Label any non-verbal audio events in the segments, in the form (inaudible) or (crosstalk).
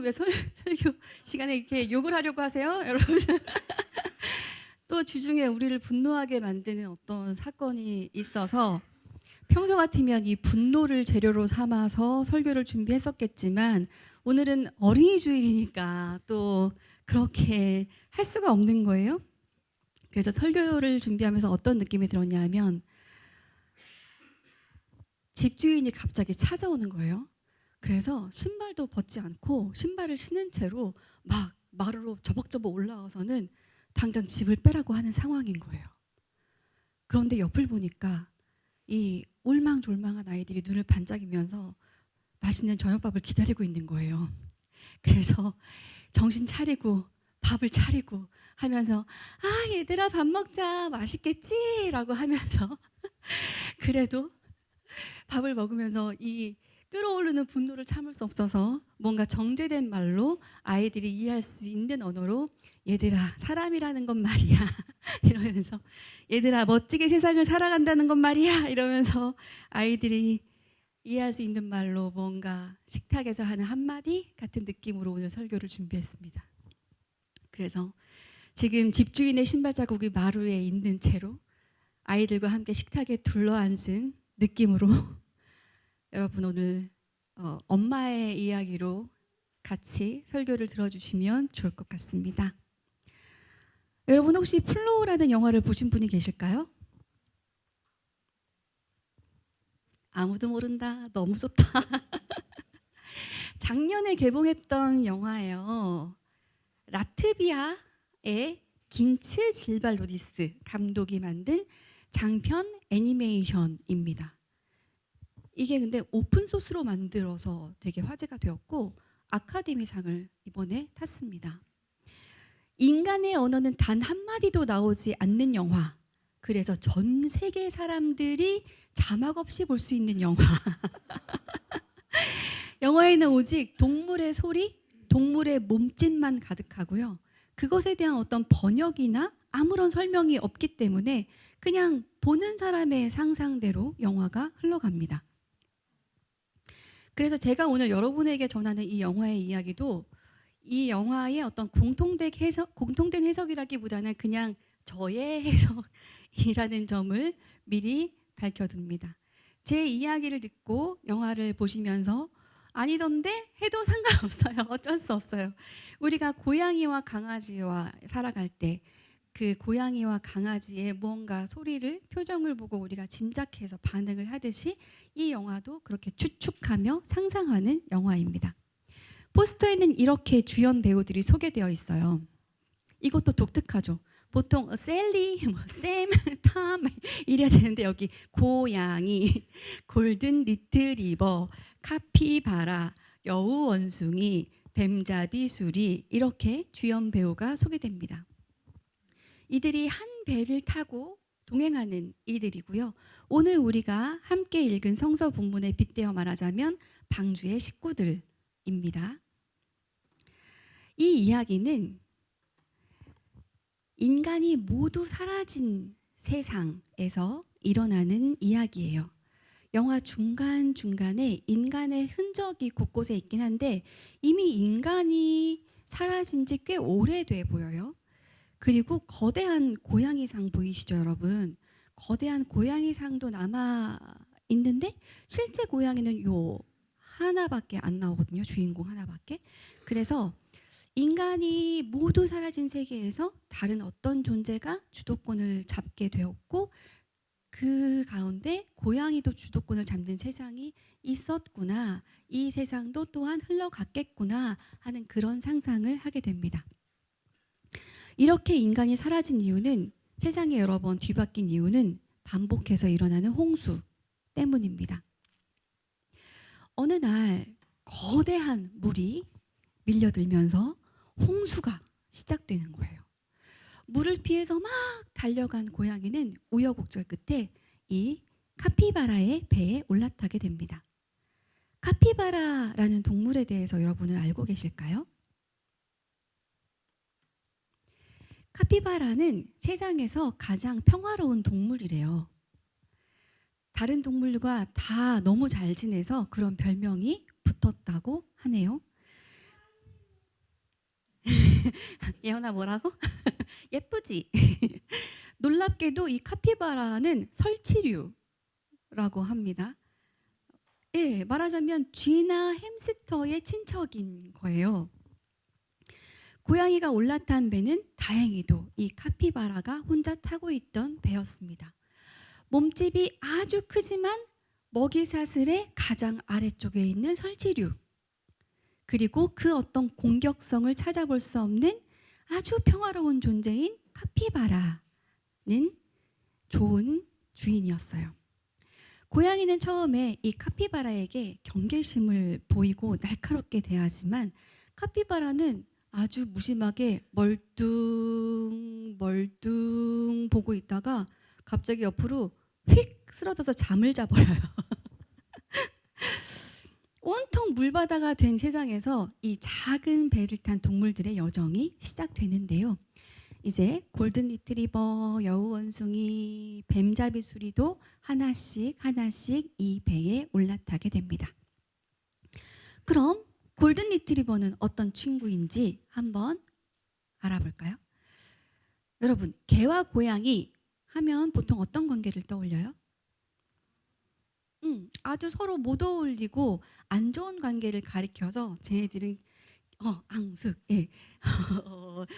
왜 설, (laughs) 설교 시간에 이렇게 욕을 하려고 하세요? (laughs) 여러분 또 주중에 우리를 분노하게 만드는 어떤 사건이 있어서 평소 같으면 이 분노를 재료로 삼아서 설교를 준비했었겠지만 오늘은 어린이 주일이니까 또 그렇게 할 수가 없는 거예요. 그래서 설교를 준비하면서 어떤 느낌이 들었냐면 집주인이 갑자기 찾아오는 거예요. 그래서 신발도 벗지 않고 신발을 신은 채로 막 마루로 저벅저벅 올라와서는 당장 집을 빼라고 하는 상황인 거예요. 그런데 옆을 보니까 이 올망졸망한 아이들이 눈을 반짝이면서 맛있는 저녁밥을 기다리고 있는 거예요. (laughs) 그래서 정신 차리고 밥을 차리고 하면서 아 얘들아 밥 먹자 맛있겠지라고 하면서 (laughs) 그래도 밥을 먹으면서 이 끓어오르는 분노를 참을 수 없어서 뭔가 정제된 말로 아이들이 이해할 수 있는 언어로 얘들아 사람이라는 건 말이야 (laughs) 이러면서 얘들아 멋지게 세상을 살아간다는 건 말이야 이러면서 아이들이 이해할 수 있는 말로 뭔가 식탁에서 하는 한마디 같은 느낌으로 오늘 설교를 준비했습니다. 그래서 지금 집주인의 신발 자국이 마루에 있는 채로 아이들과 함께 식탁에 둘러앉은 느낌으로 (laughs) 여러분 오늘 어, 엄마의 이야기로 같이 설교를 들어주시면 좋을 것 같습니다. 여러분 혹시 플로우라는 영화를 보신 분이 계실까요? 아무도 모른다. 너무 좋다. (laughs) 작년에 개봉했던 영화예요. 라트비아의 긴츠 질발로디스 감독이 만든 장편 애니메이션입니다. 이게 근데 오픈 소스로 만들어서 되게 화제가 되었고 아카데미상을 이번에 탔습니다. 인간의 언어는 단 한마디도 나오지 않는 영화. 그래서 전 세계 사람들이 자막 없이 볼 수 있는 영화. (laughs) 영화에는 오직 동물의 소리, 동물의 몸짓만 가득하고요. 그것에 대한 어떤 번역이나 아무런 설명이 없기 때문에 그냥 보는 사람의 상상대로 영화가 흘러갑니다. 그래서 제가 오늘 여러분에게 전하는 이 영화의 이야기도 이 영화의 어떤 공통된 해석, 공통된 해석이라기보다는 그냥 저의 (laughs) 해석이라는 점을 미리 밝혀둡니다. 제 이야기를 듣고 영화를 보시면서 아니던데 해도 상관없어요. (laughs) 어쩔 수 없어요. 우리가 고양이와 강아지와 살아갈 때 그 고양이와 강아지의 무언가 소리를 표정을 보고 우리가 짐작해서 반응을 하듯이 이 영화도 그렇게 추측하며 상상하는 영화입니다. 포스터에는 이렇게 주연 배우들이 소개되어 있어요. 이것도 독특하죠. 보통 셀리, 뭐 샘, (laughs) 탐 이래야 되는데 여기 고양이, 골든 리트리버, 카피바라, 여우 원숭이, 뱀잡이 수리 이렇게 주연 배우가 소개됩니다. 이들이 한 배를 타고 동행하는 이들이고요. 오늘 우리가 함께 읽은 성서 본문에 빗대어 말하자면 방주의 식구들입니다. 이 이야기는 인간이 모두 사라진 세상에서 일어나는 이야기예요. 영화 중간중간에 인간의 흔적이 곳곳에 있긴 한데 이미 인간이 사라진 지 꽤 오래돼 보여요. 그리고 거대한 고양이상 보이시죠, 여러분? 거대한 고양이상도 남아 있는데 실제 고양이는 요 하나밖에 안 나오거든요. 주인공 하나밖에. 그래서 인간이 모두 사라진 세계에서 다른 어떤 존재가 주도권을 잡게 되었고 그 가운데 고양이도 주도권을 잡는 세상이 있었구나. 이 세상도 또한 흘러갔겠구나 하는 그런 상상을 하게 됩니다. 이렇게 인간이 사라진 이유는 세상에 여러 번 뒤바뀐 이유는 반복해서 일어나는 홍수 때문입니다. 어느 날 거대한 물이 밀려들면서 홍수가 시작되는 거예요. 물을 피해서 막 달려간 고양이는 우여곡절 끝에 이 카피바라의 배에 올라타게 됩니다. 카피바라라는 동물에 대해서 여러분은 알고 계실까요? 카피바라는 세상에서 가장 평화로운 동물이래요. 다른 동물과 다 너무 잘 지내서 그런 별명이 붙었다고 하네요. (laughs) 예언아 뭐라고? (laughs) 예쁘지? (laughs) 놀랍게도 이 카피바라는 설치류라고 합니다. 예, 말하자면 쥐나 햄스터의 친척인 거예요. 고양이가 올라탄 배는 다행히도 이 카피바라가 혼자 타고 있던 배였습니다. 몸집이 아주 크지만 먹이 사슬의 가장 아래쪽에 있는 설치류. 그리고 그 어떤 공격성을 찾아볼 수 없는 아주 평화로운 존재인 카피바라는 좋은 주인이었어요. 고양이는 처음에 이 카피바라에게 경계심을 보이고 날카롭게 대하지만 카피바라는 아주 무심하게 멀뚱 멀뚱 보고 있다가 갑자기 옆으로 휙 쓰러져서 잠을 자버려요. (laughs) 온통 물바다가 된 세상에서 이 작은 배를 탄 동물들의 여정이 시작되는데요. 이제 골든 리트리버, 여우 원숭이, 뱀잡이 수리도 하나씩 하나씩 이 배에 올라타게 됩니다. 그럼 골든 리트리버는 어떤 친구인지 한번 알아볼까요? 여러분, 개와 고양이 하면 보통 어떤 관계를 떠올려요? 음, 아주 서로 못 어울리고 안 좋은 관계를 가리켜서 쟤네들은 어, 앙숙, 예. (laughs)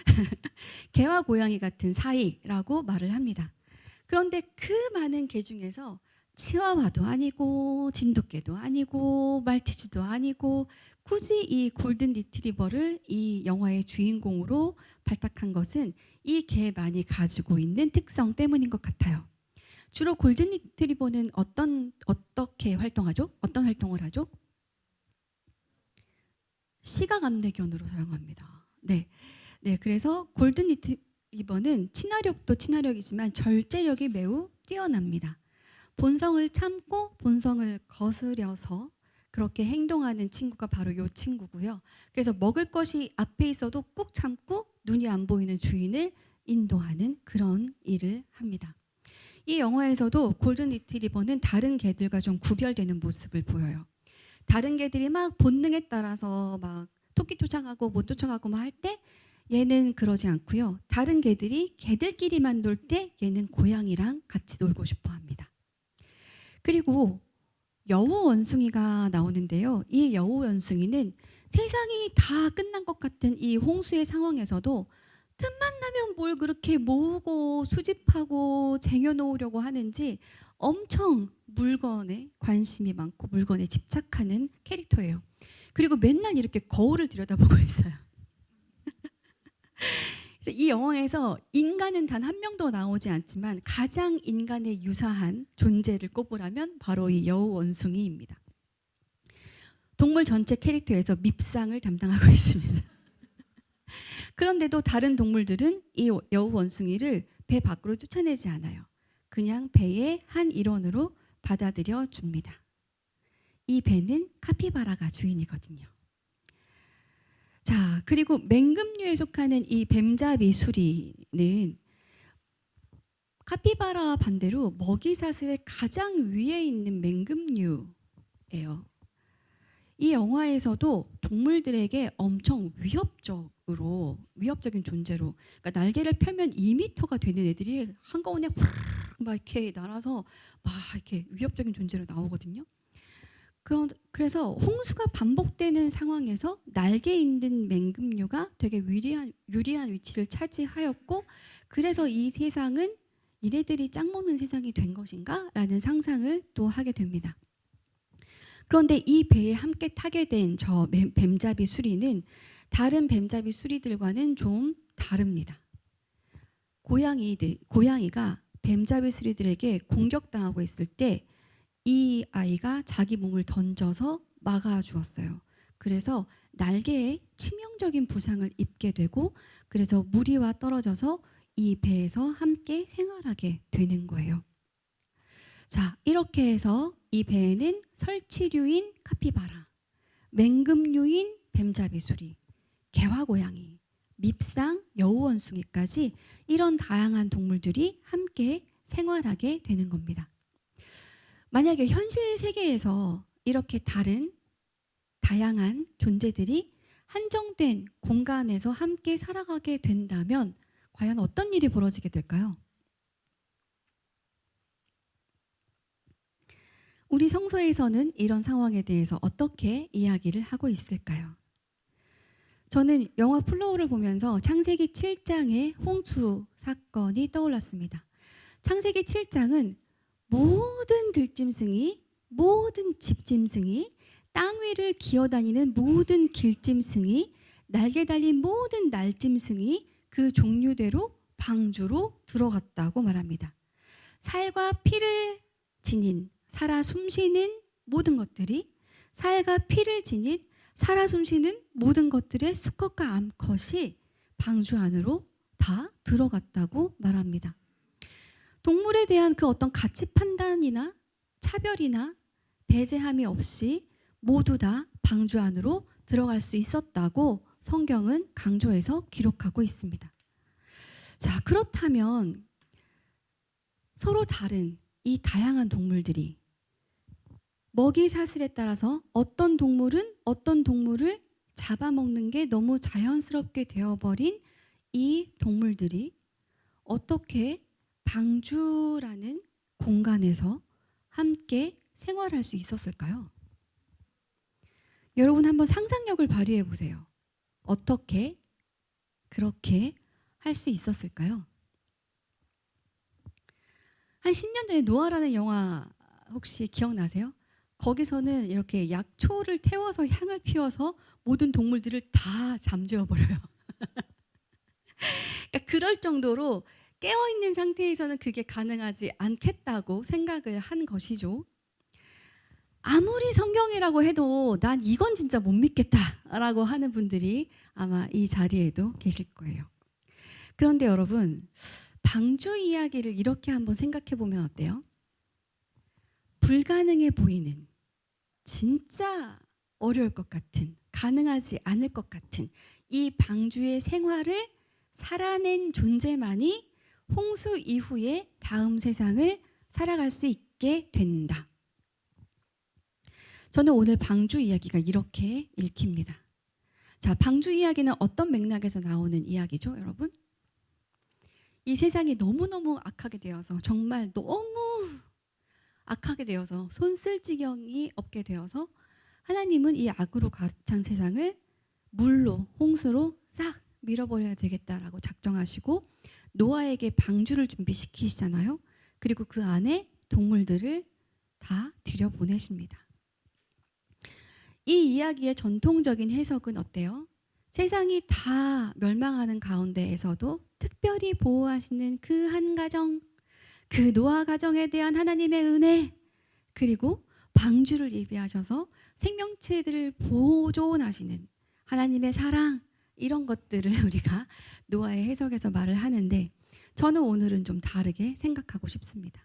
개와 고양이 같은 사이라고 말을 합니다. 그런데 그 많은 개 중에서 치와와도 아니고 진돗개도 아니고 말티즈도 아니고 굳이 이 골든 리트리버를 이 영화의 주인공으로 발탁한 것은 이 개만이 가지고 있는 특성 때문인 것 같아요. 주로 골든 리트리버는 어떤 어떻게 활동하죠? 어떤 활동을 하죠? 시각 안내견으로 사용합니다. 네, 네. 그래서 골든 리트리버는 친화력도 친화력이지만 절제력이 매우 뛰어납니다. 본성을 참고 본성을 거스려서 그렇게 행동하는 친구가 바로 이 친구고요. 그래서 먹을 것이 앞에 있어도 꾹 참고 눈이 안 보이는 주인을 인도하는 그런 일을 합니다. 이 영화에서도 골든 리트리버는 다른 개들과 좀 구별되는 모습을 보여요. 다른 개들이 막 본능에 따라서 막 토끼 쫓아가고 못 쫓아가고 막 할 때 얘는 그러지 않고요. 다른 개들이 개들끼리만 놀 때 얘는 고양이랑 같이 놀고 싶어 합니다. 그리고 여우 원숭이가 나오는데요. 이 여우 원숭이는 세상이 다 끝난 것 같은 이 홍수의 상황에서도 틈만 나면 뭘 그렇게 모으고 수집하고 쟁여놓으려고 하는지 엄청 물건에 관심이 많고 물건에 집착하는 캐릭터예요. 그리고 맨날 이렇게 거울을 들여다보고 있어요. (laughs) 이 영화에서 인간은 단 한 명도 나오지 않지만 가장 인간에 유사한 존재를 꼽으라면 바로 이 여우 원숭이입니다. 동물 전체 캐릭터에서 밉상을 담당하고 (laughs) 있습니다. 그런데도 다른 동물들은 이 여우 원숭이를 배 밖으로 쫓아내지 않아요. 그냥 배의 한 일원으로 받아들여 줍니다. 이 배는 카피바라가 주인이거든요. 자, 그리고 맹금류에 속하는 이 뱀잡이 수리는 카피바라와 반대로 먹이 사슬의 가장 위에 있는 맹금류예요. 이 영화에서도 동물들에게 엄청 위협적으로 위협적인 존재로 그러니까 날개를 펴면 2미터가 되는 애들이 한꺼번에 막 이렇게 날아서 막 이렇게 위협적인 존재로 나오거든요. 그런 그래서 홍수가 반복되는 상황에서 날개 있는 맹금류가 되게 유리한 유리한 위치를 차지하였고 그래서 이 세상은 이네들이 짱 먹는 세상이 된 것인가라는 상상을 또 하게 됩니다. 그런데 이 배에 함께 타게 된 저 뱀잡이 수리는 다른 뱀잡이 수리들과는 좀 다릅니다. 고양이들 고양이가 뱀잡이 수리들에게 공격당하고 있을 때 이 아이가 자기 몸을 던져서 막아 주었어요. 그래서 날개에 치명적인 부상을 입게 되고 그래서 무리와 떨어져서 이 배에서 함께 생활하게 되는 거예요. 자, 이렇게 해서 이 배에는 설치류인 카피바라, 맹금류인 뱀잡이수리, 개화고양이, 밉상, 여우원숭이까지 이런 다양한 동물들이 함께 생활하게 되는 겁니다. 만약에 현실 세계에서 이렇게 다른 다양한 존재들이 한정된 공간에서 함께 살아가게 된다면 과연 어떤 일이 벌어지게 될까요? 우리 성서에서는 이런 상황에 대해서 어떻게 이야기를 하고 있을까요? 저는 영화 플로우를 보면서 창세기 7장의 홍수 사건이 떠올랐습니다. 창세기 7장은 모든 들짐승이 모든 집짐승이 땅 위를 기어다니는 모든 길짐승이 날개 달린 모든 날짐승이 그 종류대로 방주로 들어갔다고 말합니다. 살과 피를 지닌 살아 숨쉬는 모든 것들이 살과 피를 지닌 살아 숨쉬는 모든 것들의 수컷과 암컷이 방주 안으로 다 들어갔다고 말합니다. 동물에 대한 그 어떤 가치 판단이나 차별이나 배제함이 없이 모두 다 방주 안으로 들어갈 수 있었다고 성경은 강조해서 기록하고 있습니다. 자, 그렇다면 서로 다른 이 다양한 동물들이 먹이 사슬에 따라서 어떤 동물은 어떤 동물을 잡아먹는 게 너무 자연스럽게 되어버린 이 동물들이 어떻게 방주라는 공간에서 함께 생활할 수 있었을까요? 여러분 한번 상상력을 발휘해 보세요. 어떻게 그렇게 할 수 있었을까요? 한 10년 전에 노아라는 영화 혹시 기억나세요? 거기서는 이렇게 약초를 태워서 향을 피워서 모든 동물들을 다 잠재워 버려요. (laughs) 그러니까 그럴 정도로 깨어 있는 상태에서는 그게 가능하지 않겠다고 생각을 한 것이죠. 아무리 성경이라고 해도 난 이건 진짜 못 믿겠다라고 하는 분들이 아마 이 자리에도 계실 거예요. 그런데 여러분, 방주 이야기를 이렇게 한번 생각해 보면 어때요? 불가능해 보이는 진짜 어려울 것 같은 가능하지 않을 것 같은 이 방주의 생활을 살아낸 존재만이 홍수 이후에 다음 세상을 살아갈 수 있게 된다. 저는 오늘 방주 이야기가 이렇게 읽힙니다. 자, 방주 이야기는 어떤 맥락에서 나오는 이야기죠, 여러분? 이 세상이 너무너무 악하게 되어서 정말 너무 악하게 되어서 손 쓸 지경이 없게 되어서 하나님은 이 악으로 가득 찬 세상을 물로 홍수로 싹 밀어버려야 되겠다라고 작정하시고 노아에게 방주를 준비시키시잖아요. 그리고 그 안에 동물들을 다 들여보내십니다. 이 이야기의 전통적인 해석은 어때요? 세상이 다 멸망하는 가운데에서도 특별히 보호하시는 그 한 가정, 그 노아 가정에 대한 하나님의 은혜, 그리고 방주를 예비하셔서 생명체들을 보존하시는 하나님의 사랑, 이런 것들을 (laughs) 우리가 노아의 해석에서 말을 하는데 저는 오늘은 좀 다르게 생각하고 싶습니다.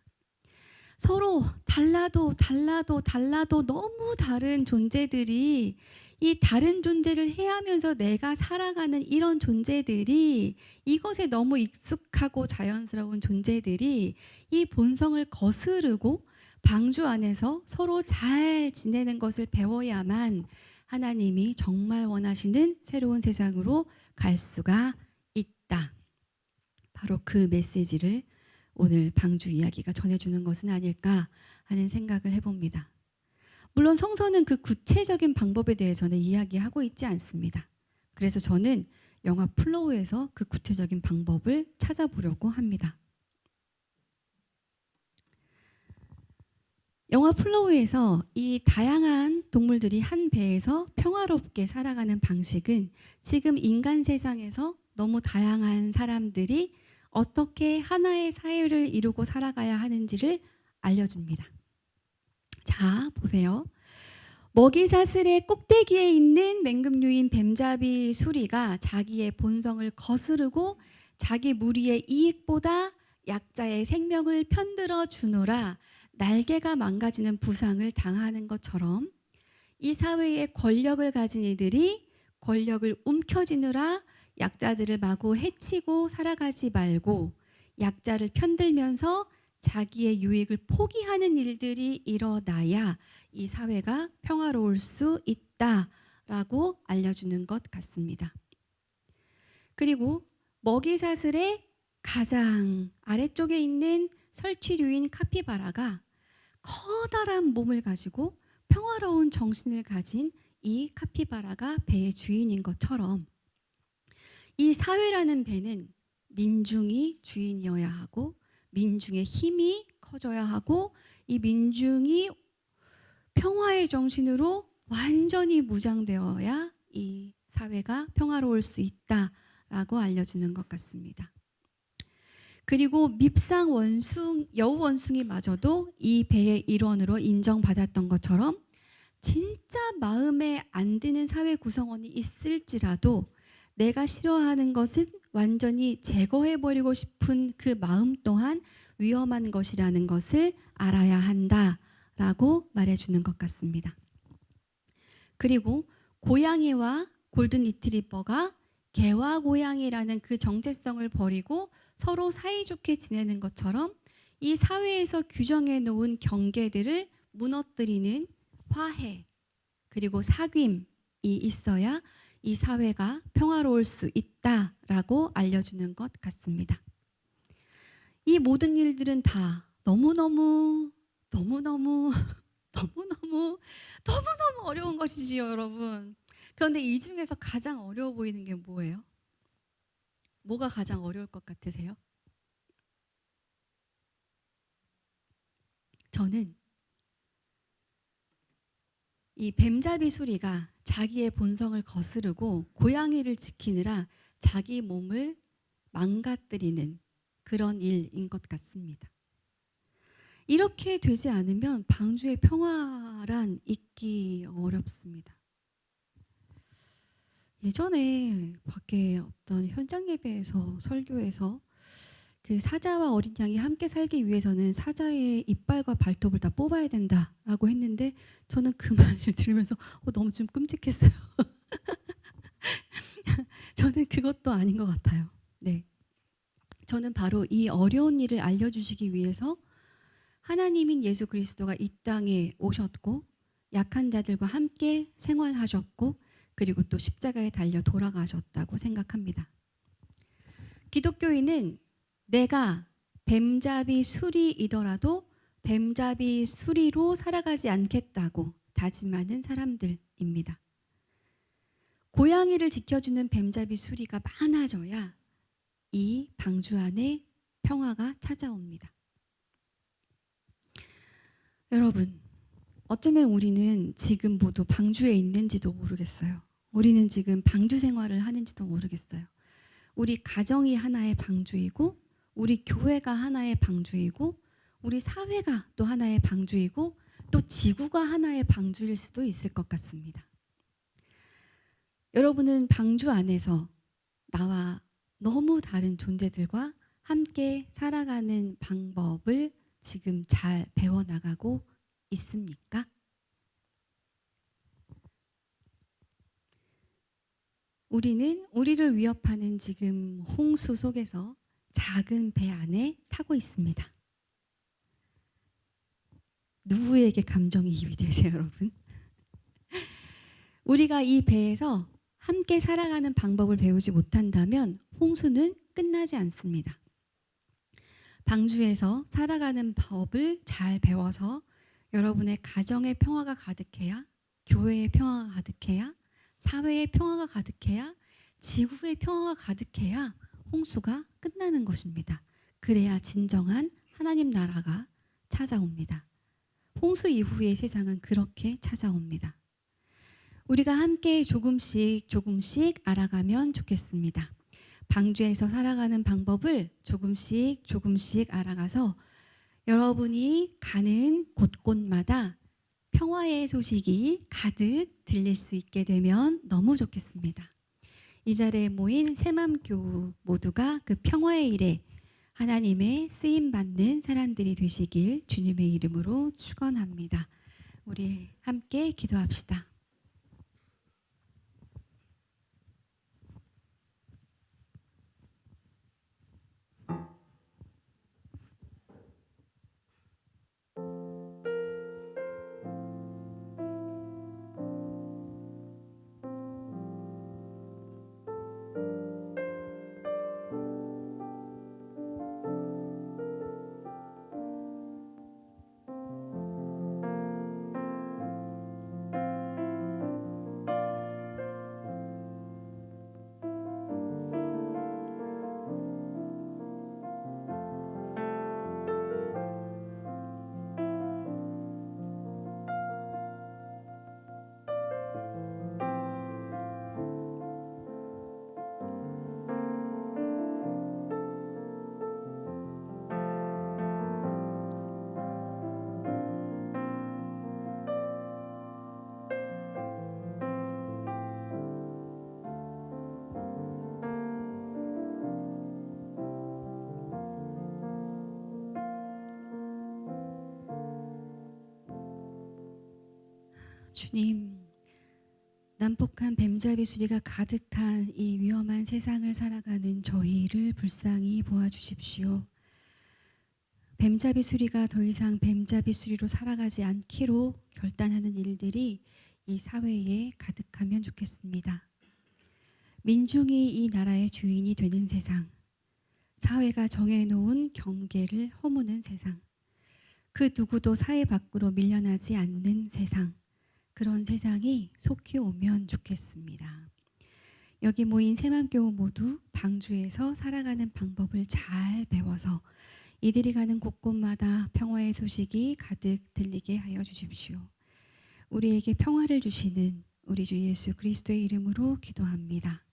서로 달라도 달라도 달라도 너무 다른 존재들이 이 다른 존재를 해하면서 내가 살아가는 이런 존재들이 이것에 너무 익숙하고 자연스러운 존재들이 이 본성을 거스르고 방주 안에서 서로 잘 지내는 것을 배워야만 하나님이 정말 원하시는 새로운 세상으로 갈 수가 있다. 바로 그 메시지를 오늘 방주 이야기가 전해주는 것은 아닐까 하는 생각을 해봅니다. 물론 성서는 그 구체적인 방법에 대해서는 이야기하고 있지 않습니다. 그래서 저는 영화 플로우에서 그 구체적인 방법을 찾아보려고 합니다. 영화 플로우에서 이 다양한 동물들이 한 배에서 평화롭게 살아가는 방식은 지금 인간 세상에서 너무 다양한 사람들이 어떻게 하나의 사회를 이루고 살아가야 하는지를 알려줍니다. 자, 보세요. 먹이 사슬의 꼭대기에 있는 맹금류인 뱀잡이 수리가 자기의 본성을 거스르고 자기 무리의 이익보다 약자의 생명을 편들어 주노라 날개가 망가지는 부상을 당하는 것처럼 이 사회에 권력을 가진 이들이 권력을 움켜쥐느라 약자들을 마구 해치고 살아가지 말고 약자를 편들면서 자기의 유익을 포기하는 일들이 일어나야 이 사회가 평화로울 수 라고 알려주는 것 같습니다. 그리고 먹이사슬의 가장 아래쪽에 있는 설치류인 카피바라가 커다란 몸을 가지고 평화로운 정신을 가진 이 카피바라가 배의 주인인 것처럼 이 사회라는 배는 민중이 주인이어야 하고 민중의 힘이 커져야 하고 이 민중이 평화의 정신으로 완전히 무장되어야 이 사회가 평화로울 수 있다라고 알려주는 것 같습니다. 그리고 밉상 원숭 여우 원숭이마저도 이 배의 일원으로 인정받았던 것처럼 진짜 마음에 안 드는 사회 구성원이 있을지라도 내가 싫어하는 것은 완전히 제거해 버리고 싶은 그 마음 또한 위험한 것이라는 것을 알아야 한다라고 말해 주는 것 같습니다. 그리고 고양이와 골든 리트리버가 개와 고양이라는 그 정체성을 버리고 서로 사이좋게 지내는 것처럼 이 사회에서 규정해 놓은 경계들을 무너뜨리는 화해 그리고 사귐이 있어야 이 사회가 평화로울 수 있다라고 알려주는 것 같습니다. 이 모든 일들은 다 너무너무 너무너무 (laughs) 너무너무 너무너무 어려운 것이지요, 여러분. 그런데 이 중에서 가장 어려워 보이는 게 뭐예요? 뭐가 가장 어려울 것 같으세요? 저는 이 뱀잡이 수리가 자기의 본성을 거스르고 고양이를 지키느라 자기 몸을 망가뜨리는 그런 일인 것 같습니다. 이렇게 되지 않으면 방주의 평화란 있기 어렵습니다. 예전에 밖에 어떤 현장 예배에서 설교에서 그 사자와 어린 양이 함께 살기 위해서는 사자의 이빨과 발톱을 다 뽑아야 된다라고 했는데 저는 그 (laughs) 말을 들으면서 어, 너무 좀 끔찍했어요. (laughs) 저는 그것도 아닌 것 같아요. 네. 저는 바로 이 어려운 일을 알려주시기 위해서 하나님인 예수 그리스도가 이 땅에 오셨고 약한 자들과 함께 생활하셨고 그리고 또 십자가에 달려 돌아가셨다고 생각합니다. 기독교인은 내가 뱀잡이 수리이더라도 뱀잡이 수리로 살아가지 않겠다고 다짐하는 사람들입니다. 고양이를 지켜주는 뱀잡이 수리가 많아져야 이 방주 안에 평화가 찾아옵니다. 여러분, 어쩌면 우리는 지금 모두 방주에 있는지도 모르겠어요. 우리는 지금 방주 생활을 하는지도 모르겠어요. 우리 가정이 하나의 방주이고, 우리 교회가 하나의 방주이고, 우리 사회가 또 하나의 방주이고, 또 지구가 하나의 방주일 수도 있을 것 같습니다. 여러분은 방주 안에서 나와 너무 다른 존재들과 함께 살아가는 방법을 지금 잘 배워나가고 있습니까? 우리는 우리를 위협하는 지금 홍수 속에서 작은 배 안에 타고 있습니다. 누구에게 감정이 입이 되세요, 여러분? 우리가 이 배에서 함께 살아가는 방법을 배우지 못한다면 홍수는 끝나지 않습니다. 방주에서 살아가는 법을 잘 배워서 여러분의 가정의 평화가 가득해야 교회의 평화가 가득해야 사회의 평화가 가득해야 지구의 평화가 가득해야 홍수가 끝나는 것입니다. 그래야 진정한 하나님 나라가 찾아옵니다. 홍수 이후의 세상은 그렇게 찾아옵니다. 우리가 함께 조금씩 조금씩 알아가면 좋겠습니다. 방주에서 살아가는 방법을 조금씩 조금씩 알아가서 여러분이 가는 곳곳마다 평화의 소식이 가득 들릴 수 있게 되면 너무 좋겠습니다. 이 자리에 모인 새맘교 모두가 그 평화의 일에 하나님의 쓰임 받는 사람들이 되시길 주님의 이름으로 축원합니다. 우리 함께 기도합시다. 주님, 난폭한 뱀잡이 수리가 가득한 이 위험한 세상을 살아가는 저희를 불쌍히 보아 주십시오. 뱀잡이 수리가 더 이상 뱀잡이 수리로 살아가지 않기로 결단하는 일들이 이 사회에 가득하면 좋겠습니다. 민중이 이 나라의 주인이 되는 세상, 사회가 정해놓은 경계를 허무는 세상, 그 누구도 사회 밖으로 밀려나지 않는 세상, 그런 세상이 속히 오면 좋겠습니다. 여기 모인 새맘교우 모두 방주에서 살아가는 방법을 잘 배워서 이들이 가는 곳곳마다 평화의 소식이 가득 들리게 하여 주십시오. 우리에게 평화를 주시는 우리 주 예수 그리스도의 이름으로 기도합니다.